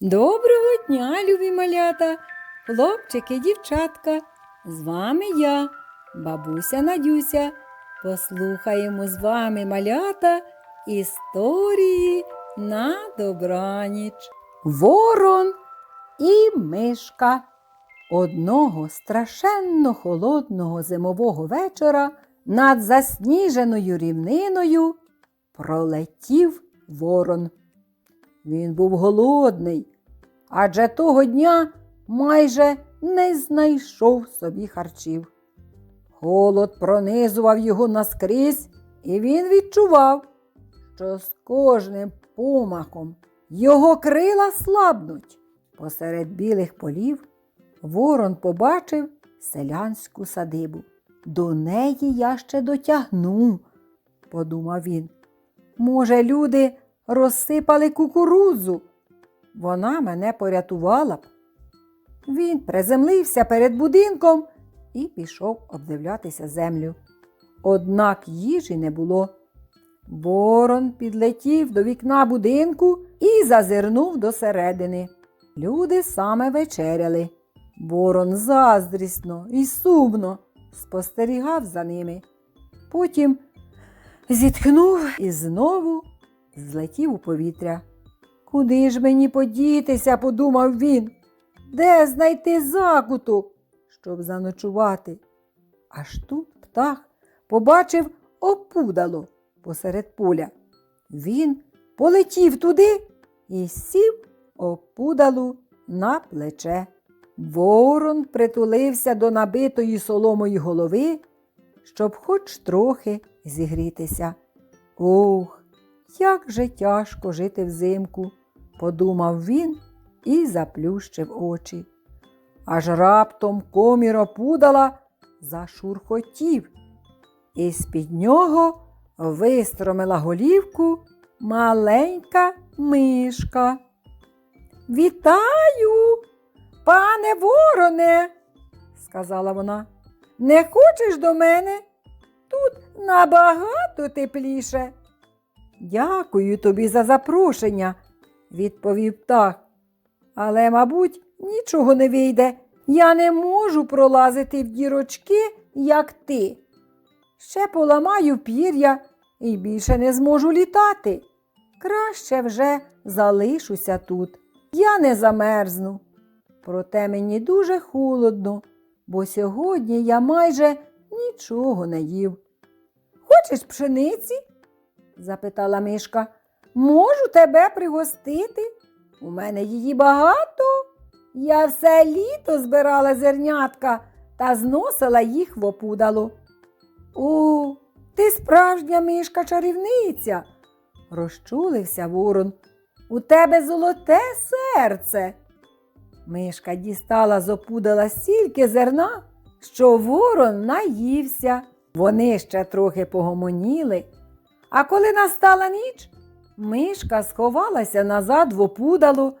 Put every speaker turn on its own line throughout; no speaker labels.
Доброго дня, любі малята, хлопчики, дівчатка. З вами я, бабуся Надюся. Послухаємо з вами малята історії на добраніч. Ворон і мишка. Одного страшенно холодного зимового вечора над засніженою рівниною пролетів ворон. Він був голодний, адже того дня майже не знайшов собі харчів. Голод пронизував його наскрізь, і він відчував, що з кожним помахом його крила слабнуть. Посеред білих полів ворон побачив селянську садибу. До неї я ще дотягну, подумав він. Може, люди розсипали кукурудзу. Вона мене порятувала б. Він приземлився перед будинком і пішов обдивлятися землю. Однак їжі не було. Ворон підлетів до вікна будинку і зазирнув до середини. Люди саме вечеряли. Ворон заздрісно і сумно спостерігав за ними. Потім зітхнув і знову злетів у повітря. Куди ж мені подітися, подумав він. Де знайти закуток, щоб заночувати? Аж тут птах побачив опудало посеред поля. Він полетів туди і сів опудалу на плече. Ворон притулився до набитої соломої голови, щоб хоч трохи зігрітися. Ох, як же тяжко жити взимку, подумав він і заплющив очі. Аж раптом комір опудала зашурхотів, і з-під нього вистромила голівку маленька мишка. Вітаю, пане вороне, сказала вона. Не хочеш до мене? Тут набагато тепліше. Дякую тобі за запрошення, відповів птах. Але, мабуть, нічого не вийде. Я не можу пролазити в дірочки, як ти. Ще поламаю пір'я і більше не зможу літати. Краще вже залишуся тут. Я не замерзну. Проте мені дуже холодно, бо сьогодні я майже нічого не їв. Хочеш пшениці? Запитала мишка. Можу тебе пригостити? У мене її багато. Я все літо збирала зернятка та зносила їх в опудало. О, ти справжня мишка чарівниця, розчулився ворон. У тебе золоте серце. Мишка дістала з опудала стільки зерна, що ворон наївся. Вони ще трохи погомоніли. А коли настала ніч, мишка сховалася назад в опудало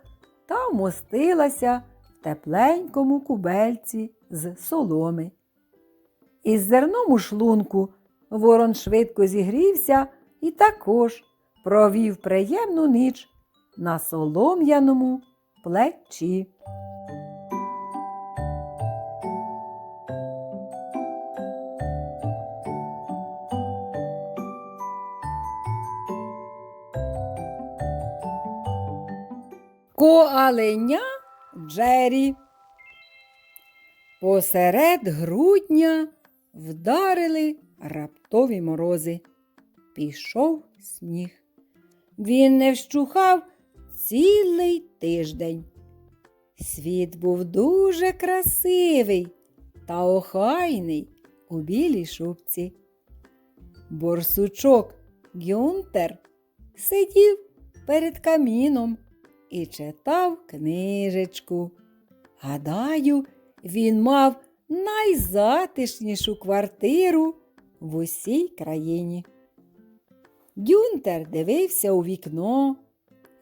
та вмостилася в тепленькому кубельці з соломи. Із зерном у шлунку ворон швидко зігрівся і також провів приємну ніч на солом'яному плечі. Коаленя Джері. Посеред грудня вдарили раптові морози. Пішов сніг. Він не вщухав цілий тиждень. Світ був дуже красивий та охайний у білій шубці. Борсучок Гюнтер сидів перед каміном і читав книжечку. Гадаю, він мав найзатишнішу квартиру в усій країні. Гюнтер дивився у вікно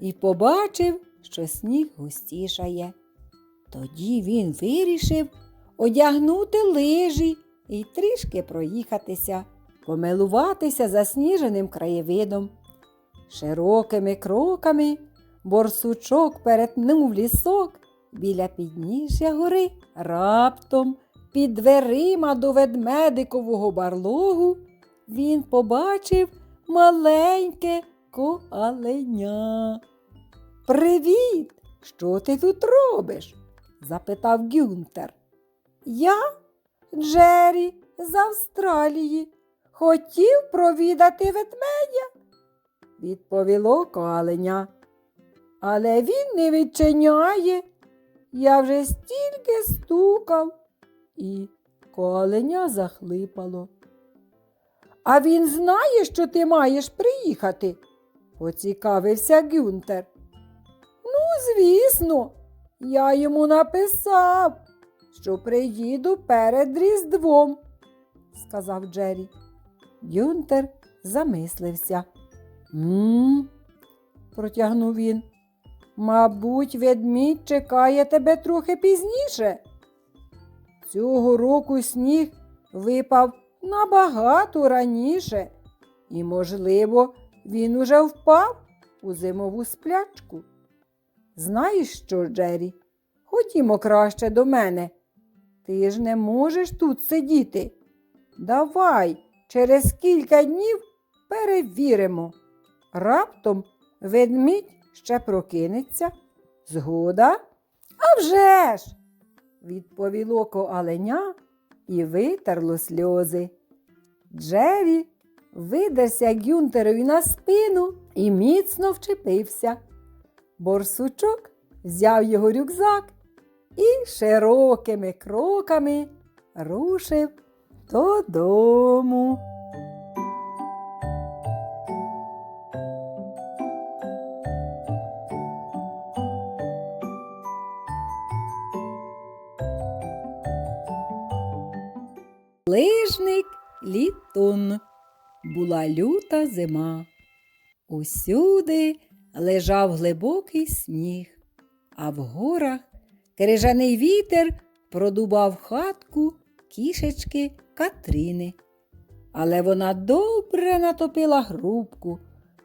і побачив, що сніг густішає. Тоді він вирішив одягнути лижі і трішки проїхатися, помилуватися засніженим краєвидом. Широкими кроками борсучок перетнув лісок біля підніжжя гори. Раптом під дверима до ведмедикового барлогу він побачив маленьке коаленя. Привіт! Що ти тут робиш? запитав Гюнтер. Я, Джері, з Австралії, хотів провідати ведмедя, відповіло коаленя. Але він не відчиняє. Я вже стільки стукав, і коаленя захлипало. А він знає, що ти маєш приїхати, поцікавився Гюнтер. Ну, звісно, я йому написав, що приїду перед Різдвом, сказав Джері. Гюнтер замислився. М, протягнув він. Мабуть, ведмідь чекає тебе трохи пізніше. Цього року сніг випав набагато раніше, і, можливо, він уже впав у зимову сплячку. Знаєш що, Джері? Ходімо краще до мене. Ти ж не можеш тут сидіти. Давай через кілька днів перевіримо. Раптом ведмідь ще прокинеться. Згода? «А вже ж!» – відповіло коаленя і витерло сльози. Джері видерся Гюнтерові на спину і міцно вчепився. Борсучок взяв його рюкзак і широкими кроками рушив додому. Лижник літун. Була люта зима. Усюди лежав глибокий сніг, а в горах крижаний вітер продубав хатку кішечки Катрини. Але вона добре натопила грубку,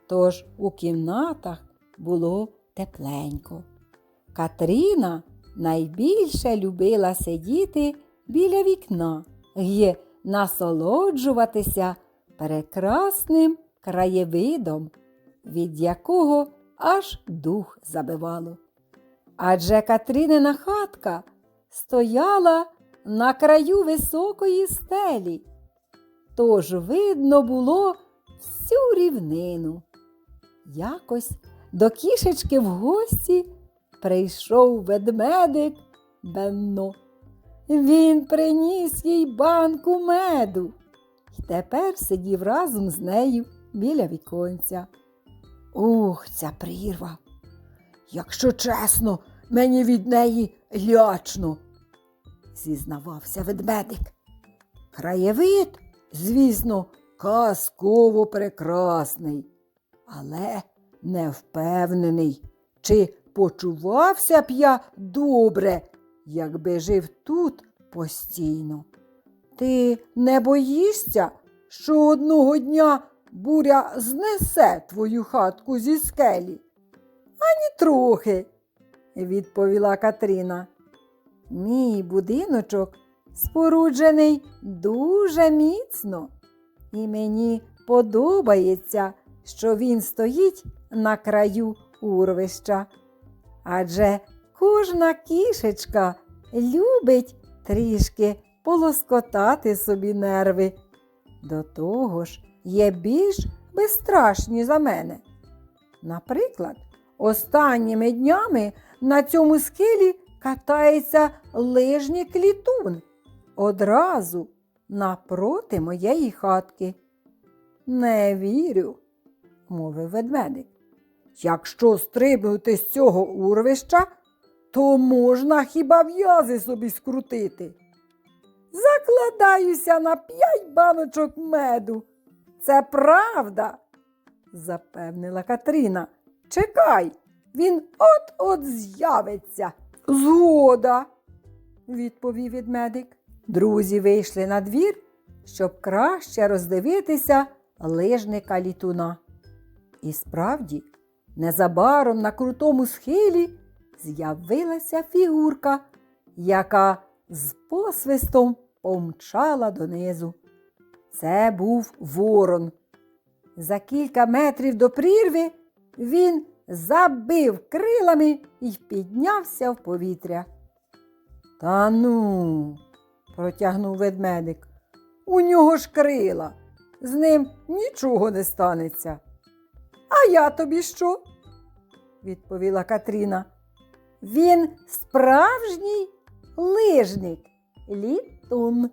тож у кімнатах було тепленько. Катріна найбільше любила сидіти біля вікна й насолоджуватися прекрасним краєвидом, від якого аж дух забивало. Адже Катринина хатка стояла на краю високої стелі, тож видно було всю рівнину. Якось до кішечки в гості прийшов ведмедик Бенно. Він приніс їй банку меду і тепер сидів разом з нею біля віконця. Ух, ця прірва. Якщо чесно, мені від неї лячно, зізнавався ведмедик. Краєвид, звісно, казково прекрасний, але не впевнений, чи почувався б я добре, якби жив тут постійно. Ти не боїшся, що одного дня буря знесе твою хатку зі скелі? Ані трохи, відповіла Катрина. Мій будиночок споруджений дуже міцно, і мені подобається, що він стоїть на краю урвища. Адже кожна кішечка любить трішки полоскотати собі нерви. До того ж, є більш безстрашні за мене. Наприклад, останніми днями на цьому схилі катається лижній клітун одразу напроти моєї хатки. Не вірю, мовив ведмедик. Якщо стрибнути з цього урвища, то можна хіба в'язи собі скрутити. Закладаюся на п'ять баночок меду. Це правда, запевнила Катрина. Чекай, він от-от з'явиться. Згода, відповів ведмедик. Друзі вийшли на двір, щоб краще роздивитися лижника літуна. І справді, Незабаром на крутому схилі з'явилася фігурка, яка з посвистом помчала донизу. Це був ворон. За кілька метрів до прірви він забив крилами і піднявся в повітря. Та ну, протягнув ведмедик. У нього ж крила, з ним нічого не станеться. А я тобі що? відповіла Катріна. Він справжній лижник, літун.